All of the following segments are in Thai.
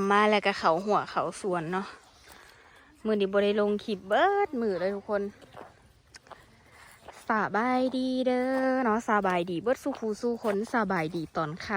ำมาแล้วก็เขาหัวเขาสวนเนาะมือนี้บได้ลงคลิปเบิดมือเลยทุกคนสบายดีเด้อเนาะสบายดีเบิดสู้คูสู้คนสบายดีตอนค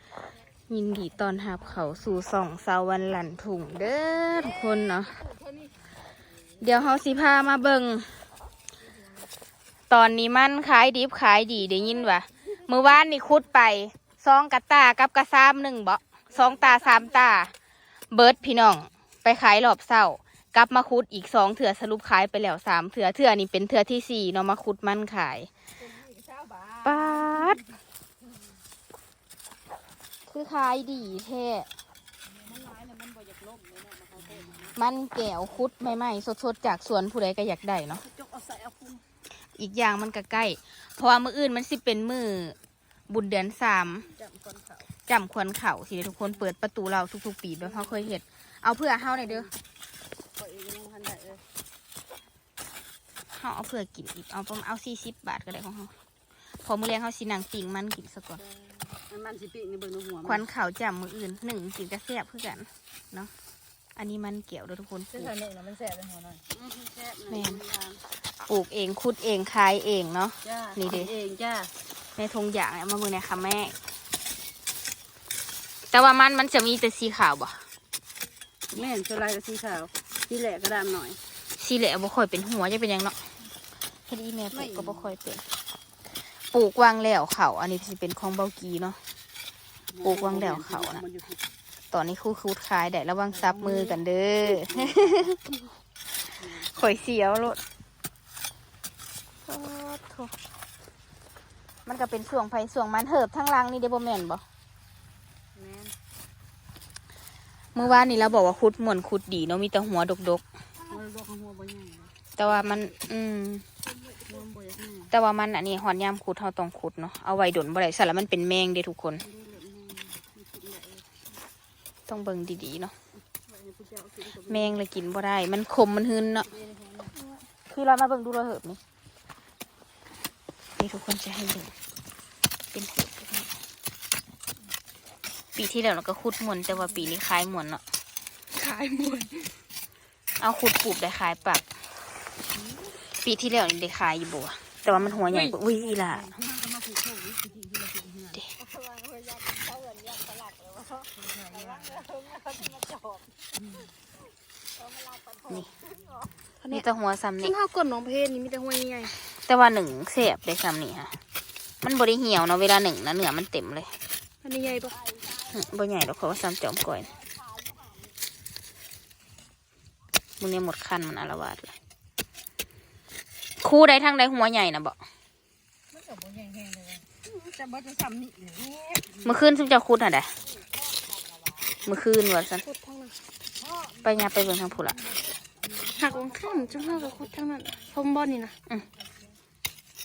ำยินดีตอนหับเขาสู่สองสาววันหลันถุงเด้อทุกคนเนาะเดี๋ยวเฮาสิพามาเบิงตอนนี้มันขายดิบขายดีได้ยินวะเมื่อวานนี่คุดไปซองกระตากับกระซามหนึ่งบ่ สองตาสามตา เบิร์ดพี่น้อง ไปขายรอบเศร้ากลับมาคุดอีกสองเถื่อสรุปขายไปแล้วสามเถื่อเถื่อนี่เป็นเถื่อที่สี่เนาะมาคุดมันขายปาดคือขายดีแท้มันแก้วคุดใหม่ๆสดๆจากสวนผู้ใดก็อยากได้เนาะอีกอย่างมันก็ใกล้ เพราะว่ามืออื่นมันสิเป็นมือบุญเดือนสาม จับก่อนเขาจำควรเข่าสิทุกคนเปิดประตูเราทุกๆปีแบบเขาเคยเห็นเอาเพื่อเฮาหน่อยเด้อก็เองยังพันได้เออเฮาเอาเพื่อกินอีกเอาประมาณเอาสี่สิบบาทก็ได้ของเฮาพอมื้อแรงเฮาสินังปิงมันกินซะก่อนมันมันสิปีกในเบิ่งในหัวควันเข่าวจำมืออื่นหนึ่งกินกระแซบเพื่อกันเนาะอันนี้มันเกี่ยวเด้อทุกคนปซึ่งลูกใส่เนี่ยมันแสบในหัวหน่อยแซ่บแม่นปลูกเองคุดเองขายเองเนาะจ้านี่นี่ดิเองจ้าในทงอย่างเนี่ยมามือเนี่ยค่ะแม่ แต่ว่ามันมันจะมีแต่สีขาวบ่แม่นสไลด์กับสีขาวสีแหลกกระดามหน่อยสีเหละบ่ค่อยเป็นหัวจะเป็นหยังเนาะเฮ็ดอีเมลปไม่ลูกก็บ่ค่อยเป็นปลูกวางแล้วเขาอันนี้สิเป็นของเบากีเนาะปลูกวางแล้วเขาน่ะมันอยู่ที่ตอนนี้คู่คูดขายได้ระวังซับมือกันเด้อข่อยเสียวโลดโอ้โถมันก็เป็นส่วงไฟส่วงมันเหิบทั้งหลังนี่เดบแมนบ่ แม่น เมื่อวานนี้เราบอกว่าคุดหม่วนคุดดีเนาะมีแต่หัวดกมันลวกข้างหัวบ่ใหญ่นะๆแต่ว่ามัน อืม แต่ว่ามันอันนี้หอนยามขุดเฮาต้องขุดเนาะเอาไว้ดนบ่ได้สารมันเป็นแมงเด้ทุกคน ต้องเบิ่งดีๆเนาะแมงเลยกินบ่ได้ มันคมมันหืนเนาะคือเรามาเบิ่งดูเราเหิบนี่นี่ทุกคนจะให้เบิ่งเป็นเหิบ ปีที่แล้วเราก็ขุดหมวนแต่ว่าปีนี้คล้ายหมวนเนาะขายหมดเอาขุดปลูกได้ขายปรับ ปีที่แล้วนี่ได้ขายอยู่บัวะแต่ว่ามันหัวใหญ่กว่าอุ้ยอีหล่ะมาก็มาผูกโชควิธีที่เราผูกเหือนนี่แต่หัวซ้ำซึ่นี่งเขากดน้องเพศนี่มีแต่หัวใหญ่แต่ว่าหนึ่งเสียบได้ซ้ำนี่ค่ะมันบริเหี่ยวเนาะเวลาหนึ่งนะเนื้อมันเต็มเลยอันนี้ใหญ่ปะอืม บ่ใหญ่หรอกเขาว่าซ้ำจอมก่อยมึงเนี่ยหมดคันมันอารวาสเลยคู่ใดทางใดหัวใหญ่นะบอกมันก็บ่ใหญ่แห้งเลยแต่บ่จะซ้ำนี่เลยเมื่อคืนซึ่งจะคุดอะไดเมื่อคืนวันสันขุดทั้งนั้นไปยาไปเบิ่งทางผู้ละหักลงข้ามจังห้ากับขุดทั้งนั้นทมบ่นี่นะ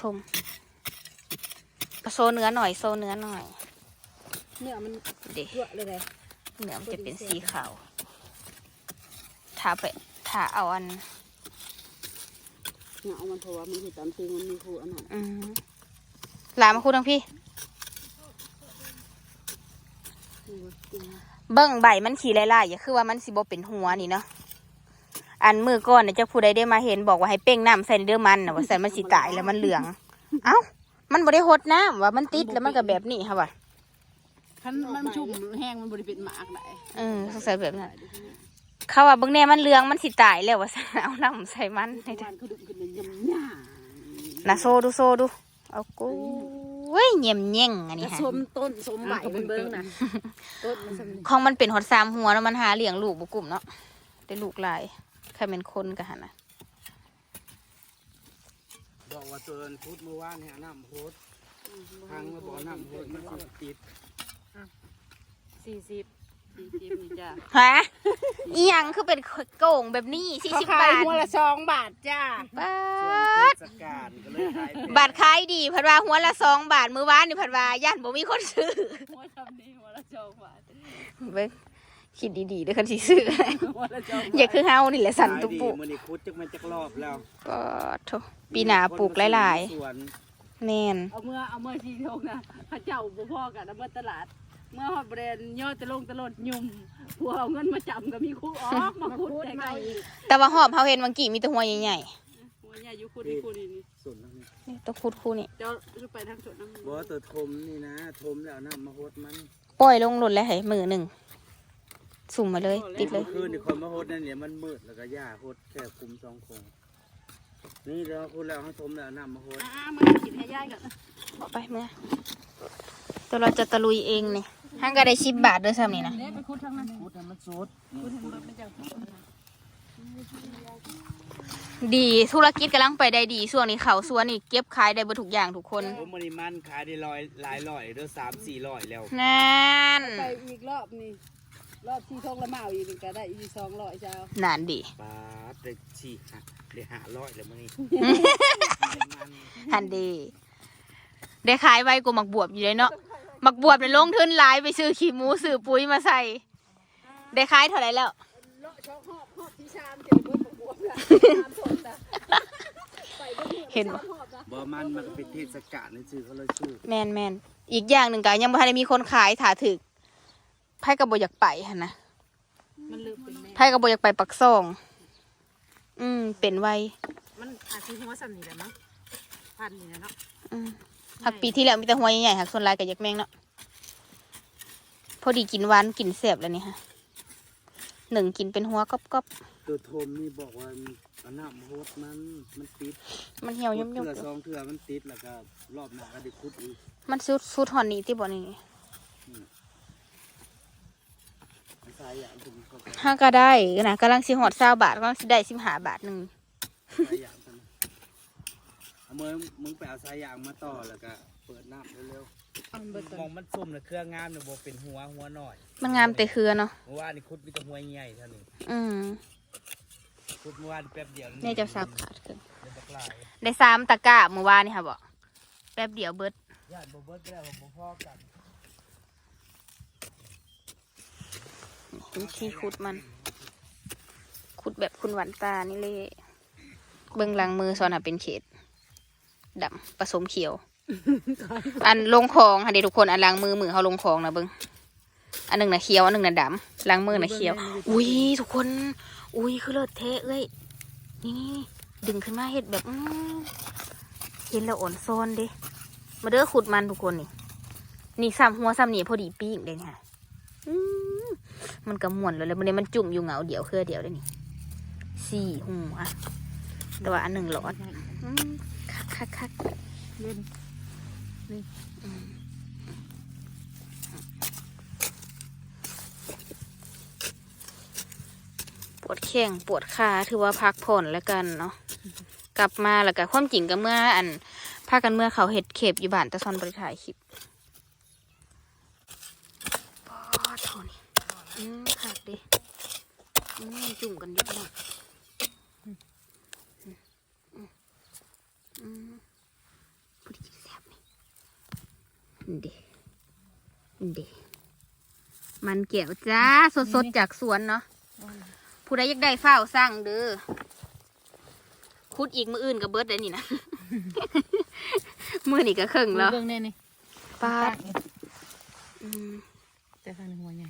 ทมเอาโซเนื้อหน่อยโซเนื้อหน่อย เนื้อมันเด็เยอะเลยเลยเนื้อมันจะเป็นสีขาวถ้าไปถ้าเอาอันเนื้อเอามันเพราะว่ามันอยู่ตามซีมันมีคู่อันนั้นอืมลามาคุดทางพี่ เบิ่งใบมันขี่ไล่ๆอย่าคือว่ามันสิบ่เป็นหัวนี่เนาะอันมือก้อนเนี่ยเจ้าผู้ใดได้มาเห็นบอกว่าให้เป้งน้ำใส่ในเด้อมันนะว่าใส่มันสิตายแล้วมันเหลือง เอ้ามันบ่ได้หดน้ำว่ามันติดแล้วมันก็แบบนี้ค่ะว่ะ คันมันชุ่มแห้งมันบริเป็นหมากได้เออสงสัยแบบนั้นเขาว่าเบิ่งแน่มันเหลืองมันสิตายแล้วว่าเอาน้ำใส่มันให้เด้อวันเขาดึงขึ้นเลยยำหน้านะโซดูโซดูเอากูเว้ยเงียมเง่งอันนี้กระฮะสมต้นสมใบมันเบิ้งนะต้นมันสมของมันเป็นหดสามหัวแล้วมันหาเลี้ยงลูกบุกลุ่มเนาะได้ลูกหลายใครเป็นคนกันนะบอกว่าตัวนั้นพุดเมื่อวานเนี่ยน้ำโพดทางมาบอกน้ำโพดมันสิติด สี่สิบสี่สิบนี่จ้าฮะอีหยังคือเป็นโก่งแบบนี้สี่สิบบาทหัวละสองบาทจ้าบาส่วนทเทศกาลก็เลยขายเป็นบาทขายดีพันว่าหัวละสองบาทมือวานนี่พันว่าย่านบ่มีคนซื้อหัวทำนี่หัวละสองบาทเบิ่งคิดดีๆเด้อคันสิซื้อ หัวละสองอย่าคือเฮานี่แหละสันขายตุดีปุมันนี่คุดจักมันจักรอบแล้วก็โถปีหน้าปลูกหลายสวนๆแม่นเอาเมื่อเอาเมื่อที่ทงนะพระเจ้าบุพ่อกันเอาเมื่อตลาด เมื่อฮอดแบรนด์ย่อตะลงตะลดยุ่มหัวเอาเงินมาจับก็มีคู่ออกมาพูดแต่เขาอีกแต่ว่าหอบเฮาเห็นบางกี่มีแต่หัวใหญ่หัวใหญ่อยู่คู่นี้คู่นี้นี่ส่วนนั้นนี่ๆนี่ตัวคุดคู่นี่เจ้าจะไปทางสวนน้ำบ่ตัวทมนี่นะทมแล้วน้ำมาโฮดมันปล่อยลงหล่นแล้วให้มือหนึ่งสุ่มมาเลย ติดเลยมื่อคืนนี่คนมาโฮดนั่นเนี่ยมันมืดแล้วก็หญ้าโฮดแค่คุมสองคงนี่แล้วคุณแล้วเขาทมแล้วน้ำมาโฮดอ่ามากินให้ย่ายก่อนบอกไปเมื่อตัวเราจะตะลุยเองนี่ ห้างก็ได้ชิบบาทด้วยซ้ำนี่นะเด็กไปคุดทางนั้นพูดให้มันสดคุดให้มันเป็นเจ้าดีธุรกิจกำลังไปได้ดีช่วงนี้เขาสวนนี่เก็บขายได้เบดทุกอย่างทุกคนผมมันนี่มันขายได้ร้อยหลายร้อยเด้อสามสี่ร้อยแล้วนั่นไปอีกรอบนี่รอบที่ทงละเมาอีกนี่ก็ได้อีกสองร้อยเจ้านั่นดีปาดได้สี่ห้าได้ห้าร้อยแล้วมั้งนี่มันฮันดี ได้ขายไวกว่าหมักบวบอยู่เลยเนาะห มักบวบเนี่ยลงทุนหลายไปซื้อขี้หมูซื้อปุ๋ยมาใส่ ได้ขายเท่าไหร่แล้ว เลาะช็อกหอบหอบที่ชามเจ็บปวดปวดนะชามสดจ้ะไปบ่ถึงเห็นปะชามหอบจ้ะบ่มันมันก็เป็นเทศกาลนี่ชื่อเขาเลยชื่อแมนแมนอีกอย่างหนึ่งก็ยังบ่ทันได้มีคนขายถาถึกไพ่กระบอยากไปหันนะมันลืมเป็นแม่ไพ่กระบอยากไปปักซอง อืมเป็นไวมันอาจจะหัวสั่นนี่แหละเนาะพันนี่แหละเนาะอืม หักปีที่แล้วมีแต่หัวใหญ่ๆหักส่วนลายกับยักแมงเนาะพอดีกินหวานกินแสบแล้วนี่ฮะหนึ่งกินเป็นหัวก๊อบตัวทมนี่บอกว่าเอาน้ำโฮดมันมันติดๆมันเหี่ยวยุ่มเทื่อๆสองเทื่อมันติดแล้วก็รอบหน้าก็ได้คุดอีกมันสุดสุดหอนนี้ที่บ่นี่มันสายอย่างถึงเขาก็ห้าก็ได้นะกำลังสิหอดเศร้าบาทกำลังสิได้สิบห้าบาทหนึ่ง สายอย่างกัน เอามือมึงไปเอาสายอย่างมาต่อแล้วก็เปิดน้ำเร็วเอาเบิดๆก่มออนงมันส้มนะเครื่องงามเนี่ยบ่เป็นหัวหัวหน่อยมันงามแต่เครือเนาะเมื่อวานนี่คุดมีแต่หัวใหญ่เท่านี้อืมคุดเมื่อวานแป๊บเดียวนี่เจะสับขาดเกินเดี๋ยวบักหลายได้สามตะกร้าเมื่อวานนี่ค่ะบอกแป๊บเดียวเบิดญาติบ่เบิดไปแล้วบ่พอกันวิธีขุดมันขุดแบบคุณหวันตานี่เลยเบื้องหลังมือซอนหาเป็นเขต ดำผสมเขียว อันลงคลองค่ะเด็กทุกคนอันล้างมือมือเขาลงคลองนะเบิ้งอันหนึ่งนะเขียวอันหนึ่งนะดำล้างมือนะเขียว อุ้ยทุกคน อุ้ยคือเลิศเทะเอ้ยนี่นี่ดึงขึ้นมาเห็ดแบบอืเห็นแล้วอ่อนโซนเด้มาเด้อขุดมันทุกคนนี่นี่ซ้ำหัวซ้ำนี่พอดีปีกเลยเนี่ยอื้อมันกระมวนเลยแล้วมันเนี่ยมันจุ่มอยู่เหงาเดียวเครือเดียวเลยนี่สี่หัวแต่ว่าอันหนึ่งหลอดอ คักคักคักเล่นปวดแข้งปวดขาถือว่าพักผ่อนแล้วกันเนาะกลับมาแล้วก็ความจริงก็เมื่ออันพากันเมื่อเขาเห็ดเข็บอยู่บ้านแต่ซอนบริถ่ายคลิปปอดโทนี่อืมขาดดิอืมจุ่มกันอยู่เนาะอืมอืมอืมพอดีแซ่บนี่เด็เด็มันเกี่ยวจ้าสดๆจากสวนเนาะผู้ใดอยากได้ฝ้าวสร้างเด้อคุดอีกมืออื่นกับเบิร์ดได้นี่นะมือนี่ก็ครึ่งแล้วเบิ่งแน่นี่ปาดอืมแต่ข้างในหัวใหญ่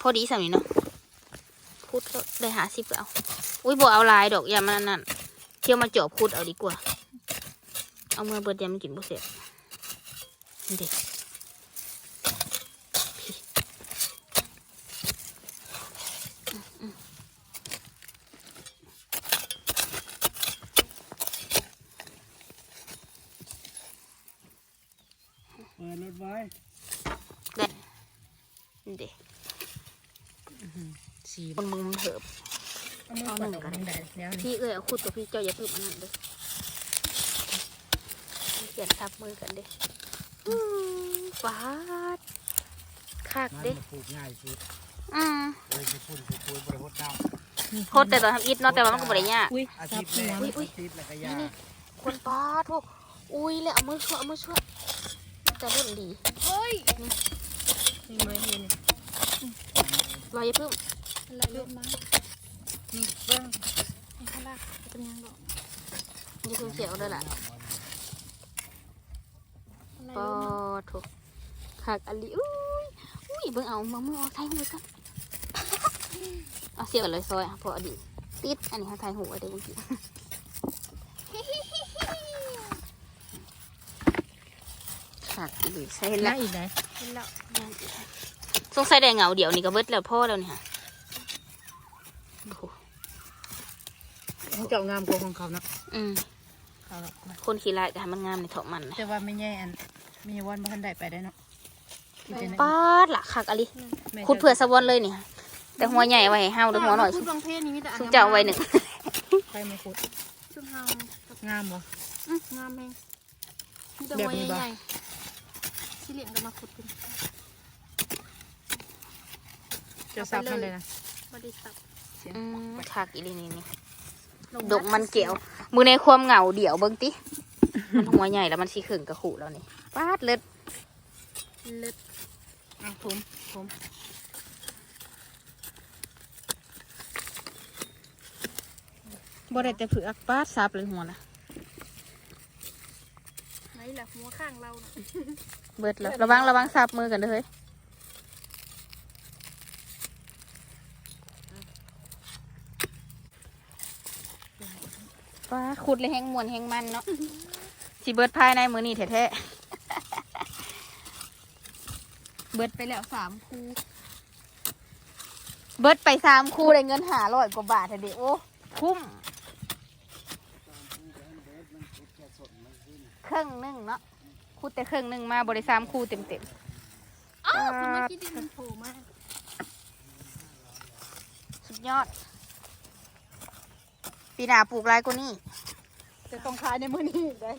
พอดีสามีเนาะคุดแล้วได้หาสิบแล้วอุ้ยบอเอาหลายดอกอย่ามันอันนั่นเที่ยวมาจอบคุดเอาดีกว่า เอามือเบิร์ดยามันกินบ่เสร็จนี่ เด็กเปิดรถไว้นี่เด็กสีคนมึงมันเถิบเอาหนึ่งก็ได้แล้วพี่เอ้ยเอาคุดตัวพี่เจ้าอย่าพึ่งอันนั้นเด้อเขียนทับมือกันเด้อืม ฟาดคักมันเด้มาปลูกง่ายสุดอืมเลยจะพุ่นจะพุ่นบริโภคน้โคตรแต่ตอนทำอิฐเนาะแต่ว่ามันก็บ่ได้ยาก อุ้ยำอาซัชีบพแรหัวกอุ๊ยติดแล้วก็นี่ยานี่ คนป้าทุกอุ้ยเลยเอามือช่วยเอามือช่วยจะเล่นดีเฮ้ยนี่เมื่อเห็นรออย่าพึ่งอะไรเล่นมานี่เบิ่งนี่ข้างล่างเป็นยังดอกอย่าพึ่งเสียวเด้อล่ะ อะไร ปอ เล่นมา ทุก คักอันลีอุ้ยเบิ่งเอามามือเอาไทยหัวกันเอาเสียกันเลยซอยอะพออดีตติดอันนี้เขาไทยหัวเดี๋ยวเมื่อกี้ขาดอีกใช่เห็นแล้แล้ววอีกไหนเห็นแล้วสงสัยได้เหงาเดี๋ยวนี้ก็เบิดแล้วพ่อแล้วเนี่ยโอ้โหเขาเจ้างามกว่าของเขาเนาะอืมเขาละคนขี้ลายแต่ให้มันงามในเถาะมันนะแต่ว่าไม่แย่อันมีวันบ้านได้ไปได้เนาะที่จะ ป้าดละคักอะไรแม่ขุดเผื่อสะวอนเลยเนี่ยแต่หัวใหญ่ไว้ให้เฮาเดี๋ยวหัวหน่อย พูดบางเพศนี่มีแต่อันสุเจ้าไว้หนึ่งใครมาขุดชุมเฮางามบ่อื้องามแมงมีแต่แบบหัวนี้ปะใหญ่ๆที่เหลี่ยมก็มาขุดกันจะซับมันเลยนะบไดิสับอืมคักอีนี่นี่นี่ลงดกมันเกี่ยว มือในความเหงาเดี๋ยวเบิ่งติมันหัวใหญ่แล้วมันสีขึงกระขู่แล้วนี่ป้าดเลิศเล็ดอะ ผมผมบ่ได้แต่เผือกป้าดซับเลยหัวนะไหนแหละหัวข้างเราน่ะเบิดแล้ว ระวังระวังซับมือกันเด้อเฮ้ยป้าขุดเลยแห้งมวนแห้งมันเนาะสิเบิดภายในมือนี่แท้ๆ เบิดไปแล้วสามคู่เบิดไปสามคู่ได้เงินหาร้อยกว่าบาทเถอะดิโอ้คุ้มครึ่งหนึงเนาะคูดแต่ครึ่งหนึงมาบริสามคู่เต็มเต็มอ้าวทำไมคิดดิมันโผล่มาๆสุดยอด ปีหน้าปลูกไรกว่านี้จะต้องขายในมื้อนี้ได้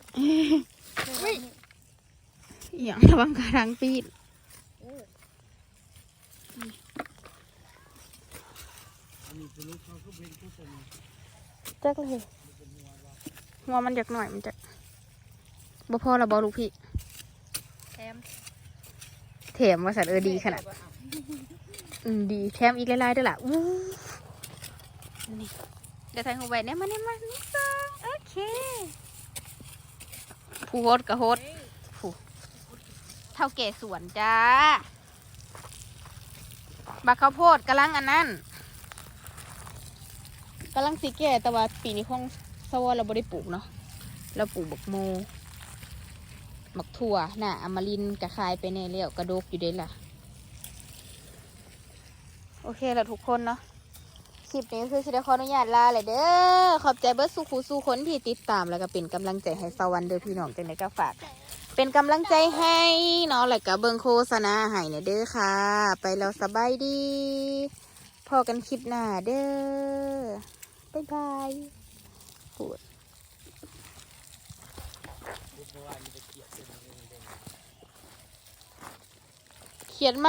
อย่างระวังกระรังปีด จักเลยหัวมันจากหน่อยมันจะบ่พอละบอลูกพี่แถมแถมว่าสัตว์เออดีขนาดอืมดีแถมอีกหลายๆด้วยล่ะอู้นี่เดี๋ยวทายหูไว้เนี่ยมาเนี่ยมานี่สองโอเคผู้โฮสกับโฮสผู้เท่าแก่สวนจ้า บักข้าวโพดกำลังอันนั้นกำลังสีแก่แต่ว่าปีนี้คงสวอเราไม่ได้ปลูกเนาะ เราปลูกบักโมบักถั่วน่ะอมรินทร์กระคายไปแน่แล้วกระดกอยู่เด้ล่ะ โอเคแล้วทุกคนเนาะคลิปนี้คือสิได้ขออนุญาตลาเลยเด้อ ขอบใจเบิร์ดสุขูสู่คนที่ติดตามแล้วก็เป็นกำลังใจให้สวรรค์เด้อพี่น้องจังไดก็ฝาก เป็นกำลังใจให้เนาะแล้วก็เบิงโฆษณาให้เนี่ยเด้อค่ะ ไปแล้วสบายดีพอกันคลิปหน้าเด้อบ๊ายบายปวดเขียนมา